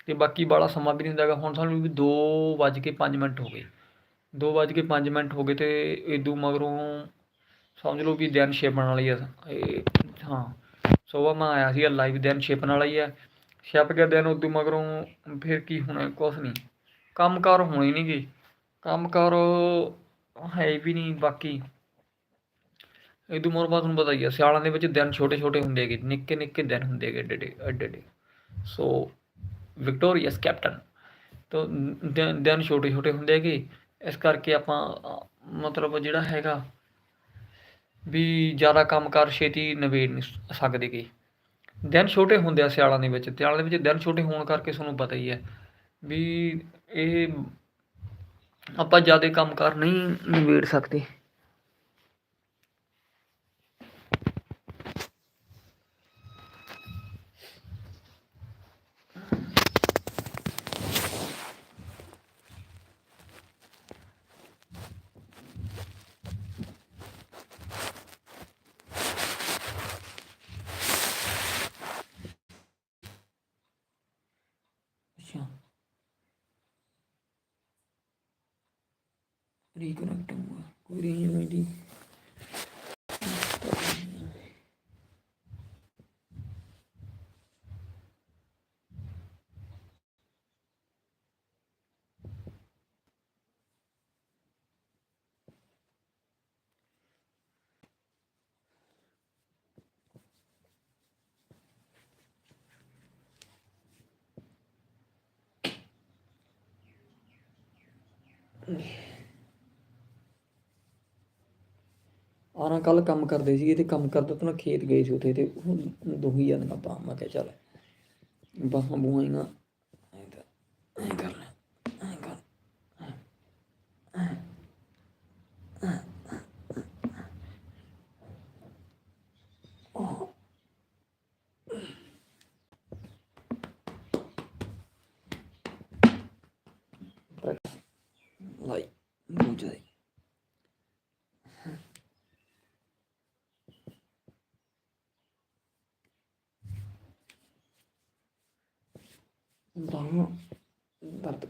ਤੇ ਬਾਕੀ ਬਾਲਾ ਸਮਾਂ ਵੀ ਨਹੀਂ ਹੁੰਦਾ ਹੈਗਾ। ਹੁਣ ਸਾਨੂੰ ਵੀ 2:05 ਮਿੰਟ ਹੋ ਗਏ। 2:05 ਮਿੰਟ ਹੋ ਗਏ ਤੇ ਇਦੋਂ ਮਗਰੋਂ ਸਮਝ ਲਓ ਵੀ ਦਿਨ ਛੇਪਣ ਵਾਲੀ ਆ। ਇਹ, ਹਾਂ। ਸੁਬਾਹ ਮੈਂ ਆਇਆ ਸੀ ਲਾਈਵ ਦਿਨ ਛਿਪਣ ਵਾਲਾ ਹੀ ਹੈ ਛਿਪ ਗਿਆ ਦਿਨ, ਉਦੋਂ ਮਗਰੋਂ ਫਿਰ ਕੀ ਹੋਣਾ, ਕੁਛ ਨਹੀਂ। ਕੰਮਕਾਰ ਹੋਣੇ ਨਹੀਂ ਗੇ। ਕੰਮਕਾਰ ਹੈ ਵੀ ਨਹੀਂ ਬਾਕੀ। ਇਦੋਂ ਮੋਰ ਬਾਅਦ ਤੁਹਾਨੂੰ ਪਤਾ ਹੀ ਹੈ ਸਿਆਲਾਂ ਦੇ ਵਿੱਚ ਦਿਨ ਛੋਟੇ ਛੋਟੇ ਹੁੰਦੇ ਹੈਗੇ ਨਿੱਕੇ ਨਿੱਕੇ ਦਿਨ ਹੁੰਦੇ ਹੈਗੇ ਏਡੇ ਏਡੇ ਏਡੇ ਏਡੇ ਸੋ ਵਿਕਟੋਰੀਅਸ ਕੈਪਟਨ ਤੋ, ਦਿਨ ਦਿਨ ਛੋਟੇ ਛੋਟੇ ਹੁੰਦੇ ਹੈਗੇ ਇਸ ਕਰਕੇ ਆਪਾਂ, ਮਤਲਬ ਜਿਹੜਾ ਹੈਗਾ ਵੀ ਜ਼ਿਆਦਾ ਕੰਮਕਾਰ ਛੇਤੀ ਨਿਬੇੜ ਨਹੀਂ ਸਕਦੇ ਗੇ। ਦਿਨ ਛੋਟੇ ਹੁੰਦੇ ਆ ਸਿਆਲਾਂ ਦੇ ਵਿੱਚ, ਸਿਆਲਾਂ ਦੇ ਵਿੱਚ ਦਿਨ ਛੋਟੇ ਹੋਣ ਕਰਕੇ ਤੁਹਾਨੂੰ ਪਤਾ ਹੀ ਹੈ ਵੀ ਇਹ ਆਪਾਂ ਜ਼ਿਆਦਾ ਕੰਮਕਾਰ ਨਹੀਂ ਨਿਬੇੜ ਸਕਦੇ। ਆਰਾ ਕੱਲ ਕੰਮ ਕਰਦੇ ਸੀਗੇ ਤੇ ਕੰਮ ਕਰਦੇ ਤਾਂ ਨਾ ਖੇਤ ਗਏ ਸੀ ਉੱਥੇ ਤੇ ਉਹ ਦੋਹੀ ਜਾਂਦੀਆਂ ਬਾਹਾਂ, ਮੈਂ ਕਿਹਾ ਚੱਲ ਬਾਹਾਂ ਬੂਹਾਂਆਂ ਐਂ ਕਰ ਐਂ ਕਰ ਲੈ ਐਂ ਕਰ ਲਾਈ ਮੂੰਹ ਜਾਈ ਬਾਹਾਂ ਦਰਦ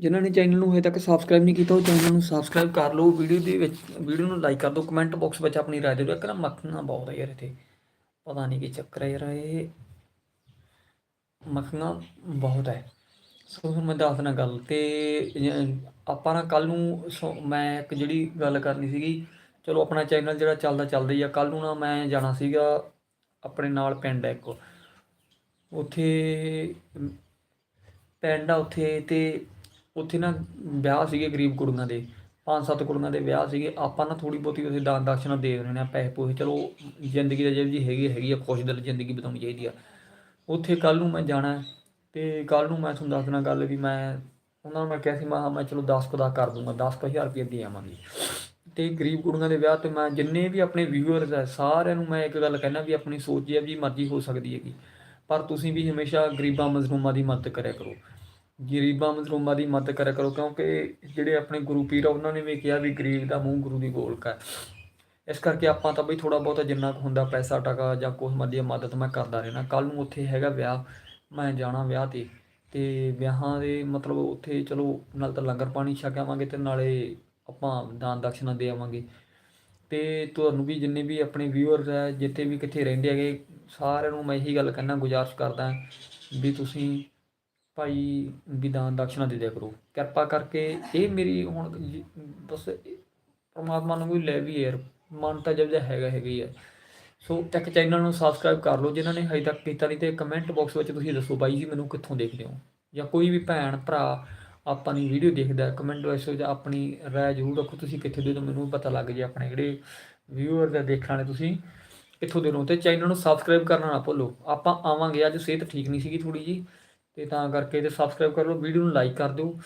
ਜਿਨ੍ਹਾਂ ਨੇ ਚੈਨਲ ਨੂੰ ਹਜੇ ਤੱਕ ਸਬਸਕ੍ਰਾਈਬ ਨਹੀਂ ਕੀਤਾ, ਉਹ ਚੈਨਲ ਨੂੰ ਸਬਸਕ੍ਰਾਈਬ ਕਰ ਲਓ। ਵੀਡੀਓ ਦੇ ਵਿੱਚ, ਵੀਡੀਓ ਨੂੰ ਲਾਈਕ ਕਰ ਦਿਓ। ਕਮੈਂਟ ਬਾਕਸ ਵਿੱਚ ਆਪਣੀ ਰਾਏ ਦੇ ਦਿਓ ਇੱਕ ਨਾ ਮੱਖੀਆਂ ਬਹੁਤ ਹੈ ਯਾਰ ਇੱਥੇ। ਪਤਾ ਨਹੀਂ ਕੀ ਚੱਕਰ ਹੈ ਯਾਰ ਇਹ। ਮੱਖੀਆਂ ਬਹੁਤ ਹੈ ਸੋ ਹੁਣ ਮੈਂ ਦੱਸਣਾ ਗੱਲ ਤੇ ਆਪਾਂ ਨਾ ਕੱਲ ਨੂੰ ਸੋ- ਮੈਂ ਇੱਕ ਜਿਹੜੀ ਗੱਲ ਕਰਨੀ ਸੀਗੀ, ਚਲੋ ਆਪਣਾ ਚੈਨਲ ਜਿਹੜਾ ਚੱਲਦਾ ਚੱਲਦਾ ਹੀ ਆ। ਕੱਲ ਨੂੰ ਨਾ ਮੈਂ ਜਾਣਾ ਸੀਗਾ ਆਪਣੇ ਨਾਲ ਪਿੰਡ ਹੈ ਇੱਕ। ਉੱਥੇ, ਪਿੰਡ ਆ ਉੱਥੇ ਤੇ ਉੱਥੇ ਨਾ ਵਿਆਹ ਸੀਗੇ ਗਰੀਬ ਕੁੜੀਆਂ ਦੇ, ਪੰਜ ਸੱਤ ਕੁੜੀਆਂ ਦੇ ਵਿਆਹ ਸੀਗੇ। ਆਪਾਂ ਨਾ ਥੋੜੀ ਬਹੁਤੀ ਉੱਥੇ ਦਾਨ ਦਕਸ਼ਨਾ ਦੇ ਰਹੇ ਨੇ ਪੈਸੇ ਪੂਸੇ। ਚਲੋ ਜ਼ਿੰਦਗੀ ਦਾ ਜਿਹੜੀ ਹੈਗੀ ਹੈਗੀ ਆ, ਖੁਸ਼ ਦਿਲ ਜ਼ਿੰਦਗੀ ਬਿਤਾਉਣੀ ਚਾਹੀਦੀ ਆ। ਉੱਥੇ ਕੱਲ ਨੂੰ ਮੈਂ ਜਾਣਾ ਹੈ ਤੇ ਕੱਲ ਨੂੰ ਮੈਂ ਤੁਹਾਨੂੰ ਦੱਸਣਾ ਦੇਣਾ ਗੱਲ ਵੀ ਮੈਂ, ਉਹਨਾਂ ਨੂੰ ਮੈਂ ਕਿਹਾ ਸੀ, ਮੈਂ ਕਿਹਾ ਮੈਂ ਚਲੋ 10 ਕੁ ਦਾ ਕਰ ਦੂੰਗਾ 10000 ਰੁਪਏ ਦੇ ਆਵਾਂਗੇ। ਤੇ ਗਰੀਬ ਕੁੜੀਆਂ ਦੇ ਵਿਆਹ ਤੇ ਮੈਂ ਜਿੰਨੇ ਵੀ ਆਪਣੇ ਵਿਊਅਰਸ ਹੈ ਸਾਰਿਆਂ ਨੂੰ ਮੈਂ ਇੱਕ ਗੱਲ ਕਹਿਣਾ ਵੀ ਆਪਣੀ ਸੋਚ ਹੈ ਵੀ ਮਰਜ਼ੀ ਹੋ ਸਕਦੀ ਹੈਗੀ। ਪਰ ਤੁਸੀਂ ਵੀ ਹਮੇਸ਼ਾ ਗਰੀਬਾਂ ਮਜ਼ਲੂਮਾਂ ਦੀ ਮਦਦ ਕਰਿਆ ਕਰੋ। ਗਰੀਬਾਂ ਮਜ਼ਲੂਮਾਂ ਦੀ ਮਦਦ ਕਰਿਆ ਕਰੋ, ਕਿਉਂਕਿ ਜਿਹੜੇ ਆਪਣੇ ਗੁਰੂ ਪੀਰ ਆ, ਉਹਨਾਂ ਨੇ ਵੀ ਕਿਹਾ ਵੀ ਗਰੀਬ ਦਾ ਮੂੰਹ ਗੁਰੂ ਦੀ ਗੋਲਕ ਹੈ। ਇਸ ਕਰਕੇ ਆਪਾਂ ਤਾਂ ਬਈ ਥੋੜਾ ਬਹੁਤਾ ਜਿੰਨਾ ਕੁ ਹੁੰਦਾ ਪੈਸਾ ਟਕਾ ਜਾਂ ਕੁਛ ਮੱਦੀ ਮਦਦ ਮੈਂ ਕਰਦਾ ਰਹਿਣਾ। ਕੱਲ ਨੂੰ ਉੱਥੇ ਹੈਗਾ ਵਿਆਹ, ਮੈਂ ਜਾਣਾ ਵਿਆਹ ਤੇ ਤੇ ਵਿਆਹਾਂ ਦੇ ਮਤਲਬ ਉੱਥੇ ਚਲੋ ਨਾਲ ਤਾਂ ਲੰਗਰ ਪਾਣੀ ਛਕ ਆਵਾਂਗੇ ਤੇ ਨਾਲੇ ਆਪਾਂ ਦਾਨ ਦਕਸ਼ਨਾ ਦੇ ਆਵਾਂਗੇ। ਤੇ ਤੁਹਾਨੂੰ ਵੀ ਜਿੰਨੇ ਵੀ ਆਪਣੇ ਵਿਊਅਰਸ ਹੈ, ਜਿੱਥੇ ਵੀ ਕਿੱਥੇ ਰਹਿੰਦੇ ਹੈਗੇ, ਸਾਰਿਆਂ ਨੂੰ ਮੈਂ ਇਹੀ ਗੱਲ ਕਹਿਣਾ ਗੁਜ਼ਾਰਿਸ਼ ਕਰਦਾ ਵੀ ਤੁਸੀਂ ਭਾਈ ਵੀ ਦਾਨ ਦਕਸ਼ਨਾ ਦੇ ਦਿਆ ਕਰੋ। ਕਿਰਪਾ ਕਰਕੇ ਇਹ ਮੇਰੀ ਹੁਣ ਜੀ- ਬਸ ਪਰਮਾਤਮਾ ਨੂੰ ਕੋਈ ਲੈ ਵੀ ਯਾਰ, ਮਨ ਤਾਂ ਜਬ ਜਿਹਾ ਹੈਗਾ ਹੈਗਾ ਹੀ ਹੈ ਸੋ ਇੱਕ ਚੈਨਲ ਨੂੰ ਸਬਸਕ੍ਰਾਈਬ ਕਰ ਲਓ ਜਿਨ੍ਹਾਂ ਨੇ ਹਜੇ ਤੱਕ ਕੀਤਾ ਨਹੀਂ ਤੇ ਕਮੈਂਟ ਬਾਕਸ ਵਿੱਚ ਤੁਸੀਂ ਦੱਸੋ ਬਾਈ ਜੀ ਮੈਨੂੰ ਕਿੱਥੋਂ ਦੇਖਦੇ ਹੋ? ਜਾਂ ਕੋਈ ਵੀ ਭੈਣ, ਭਰਾ ਆਪਾਂ ਦੀ ਵੀਡੀਓ ਦੇਖਦਾ ਕਮੈਂਟ ਬਾਕਸ ਵਿੱਚ ਆਪਣੀ ਰਾਏ ਜ਼ਰੂਰ ਰੱਖੋ, ਤੁਸੀਂ ਕਿੱਥੇ ਦੇ ਹੋ ਮੈਨੂੰ ਪਤਾ ਲੱਗ ਜੇ ਆਪਣੇ ਜਿਹੜੇ ਵਿਊਅਰ ਦਾ ਦੇਖਣ ਵਾਲੇ ਤੁਸੀਂ, ਕਿੱਥੋਂ ਦੇ ਹੋ। ਤੇ ਚੈਨਲ ਨੂੰ ਸਬਸਕ੍ਰਾਈਬ ਕਰਨਾ ਨਾ ਭੁੱਲੋ। ਆਪਾਂ ਆਵਾਂਗੇ, ਅੱਜ ਸਿਹਤ ਠੀਕ ਨਹੀਂ ਸੀਗੀ ਥੋੜੀ ਜੀ ਤੇ ਤਾਂ ਕਰਕੇ ਤੇ ਸਬਸਕ੍ਰਾਈਬ ਕਰ ਲਓ ਵੀਡੀਓ ਨੂੰ ਲਾਈਕ ਕਰ ਦਿਓ।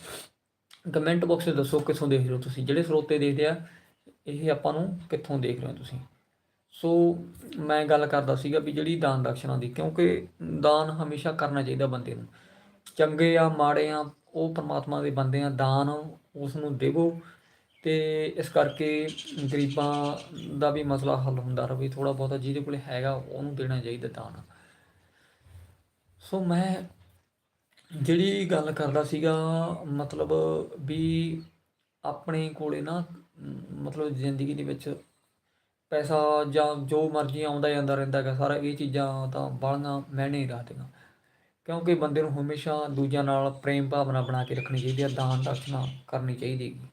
ਕਮੈਂਟ ਬਾਕਸ ਵਿੱਚ ਦੱਸੋ ਕਿੱਥੋਂ ਦੇਖ ਰਹੇ ਹੋ ਤੁਸੀਂ, ਜਿਹੜੇ ਸਰੋਤੇ ਦੇਖਦੇ ਆ, ਇਹ ਆਪਾਂ ਨੂੰ ਕਿੱਥੋਂ ਦੇਖ ਰਹੇ ਹੋ ਤੁਸੀਂ। ਸੋ ਮੈਂ ਗੱਲ ਕਰਦਾ ਸੀਗਾ ਵੀ ਜਿਹੜੀ ਦਾਨ ਦਕਸ਼ਨਾ ਦੀ, ਕਿਉਂਕਿ ਦਾਨ ਹਮੇਸ਼ਾ ਕਰਨਾ ਚਾਹੀਦਾ ਬੰਦੇ ਨੂੰ। ਚੰਗੇ ਆ, ਮਾੜੇ ਆ, ਉਹ ਪਰਮਾਤਮਾ ਦੇ ਬੰਦੇ ਆ, ਦਾਨ ਉਸ ਨੂੰ ਦੇਵੋ। ਤੇ ਇਸ ਕਰਕੇ ਗਰੀਬਾਂ ਦਾ ਵੀ ਮਸਲਾ ਹੱਲ ਹੁੰਦਾ ਰਹੇ ਥੋੜਾ ਬਹੁਤਾ ਜਿਹਦੇ ਕੋਲੇ ਹੈਗਾ, ਉਹਨੂੰ ਦੇਣਾ ਚਾਹੀਦਾ ਦਾਨ। ਸੋ ਮੈਂ ਜਿਹੜੀ ਗੱਲ ਕਰਦਾ ਸੀਗਾ, ਮਤਲਬ ਵੀ ਆਪਣੇ ਕੋਲੇ ਨਾ, ਮਤਲਬ ਜ਼ਿੰਦਗੀ ਦੇ ਵਿੱਚ ਪੈਸਾ ਜਾਂ ਜੋ ਮਰਜ਼ੀ ਆਉਂਦਾ ਜਾਂਦਾ ਰਹਿੰਦਾ ਹੈਗਾ, ਸਾਰਾ ਇਹ ਚੀਜ਼ਾਂ ਤਾਂ ਬਾਲੀਆਂ ਮੈਨੇ ਰੱਖਦੀਆਂ ਕਿਉਂਕਿ ਬੰਦੇ ਨੂੰ ਹਮੇਸ਼ਾ ਦੂਜਿਆਂ ਨਾਲ ਪ੍ਰੇਮ ਭਾਵਨਾ ਬਣਾ ਕੇ ਰੱਖਣੀ ਚਾਹੀਦੀ ਹੈ ਦਾਨ ਦਕਸ਼ਨਾ ਕਰਨੀ ਚਾਹੀਦੀ ਹੈਗੀ।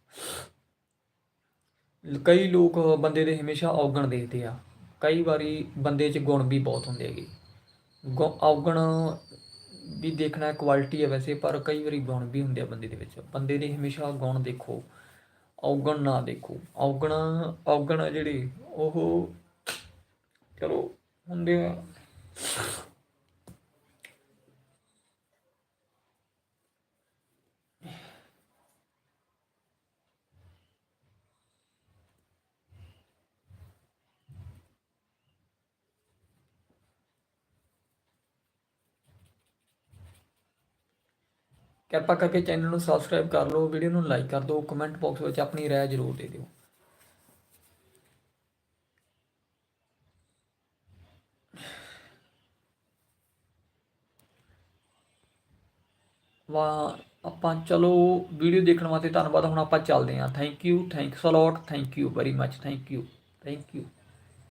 ਕਈ ਲੋਕ ਬੰਦੇ ਦੇ ਹਮੇਸ਼ਾ ਔਗਣ ਦੇਖਦੇ ਆ। ਕਈ ਵਾਰੀ ਬੰਦੇ 'ਚ ਗੁਣ ਵੀ ਬਹੁਤ ਹੁੰਦੇ ਹੈਗੇ। ਗੁ- ਔਗਣ ਵੀ ਦੇਖਣਾ ਕੁਆਲਿਟੀ ਹੈ ਵੈਸੇ, ਪਰ ਕਈ ਵਾਰੀ ਗੁਣ ਵੀ ਹੁੰਦੇ ਆ ਬੰਦੇ ਦੇ ਵਿੱਚ। ਬੰਦੇ ਦੇ ਹਮੇਸ਼ਾ ਗੁਣ ਦੇਖੋ, ਔਗਣ ਨਾ ਦੇਖੋ। ਔਗਣ ਔਗਣ ਆ ਜਿਹੜੇ, ਉਹ ਚਲੋ ਹੁੰਦੇ ਆ। ਕਿਰਪਾ ਕਰਕੇ ਚੈਨਲ ਨੂੰ ਸਬਸਕ੍ਰਾਈਬ ਕਰ ਲਓ ਵੀਡੀਓ ਨੂੰ ਲਾਈਕ ਕਰ ਦਿਓ ਕਮੈਂਟ ਬਾਕਸ ਵਿੱਚ ਆਪਣੀ ਰਾਏ ਜ਼ਰੂਰ ਦੇ ਦਿਓ। ਵਾ, ਆਪਾਂ ਚਲੋ ਵੀਡੀਓ ਦੇਖਣ ਵਾਸਤੇ ਧੰਨਵਾਦ, ਹੁਣ ਆਪਾਂ ਚੱਲਦੇ ਹਾਂ। Thank you thanks a lot thank you very much thank you thank you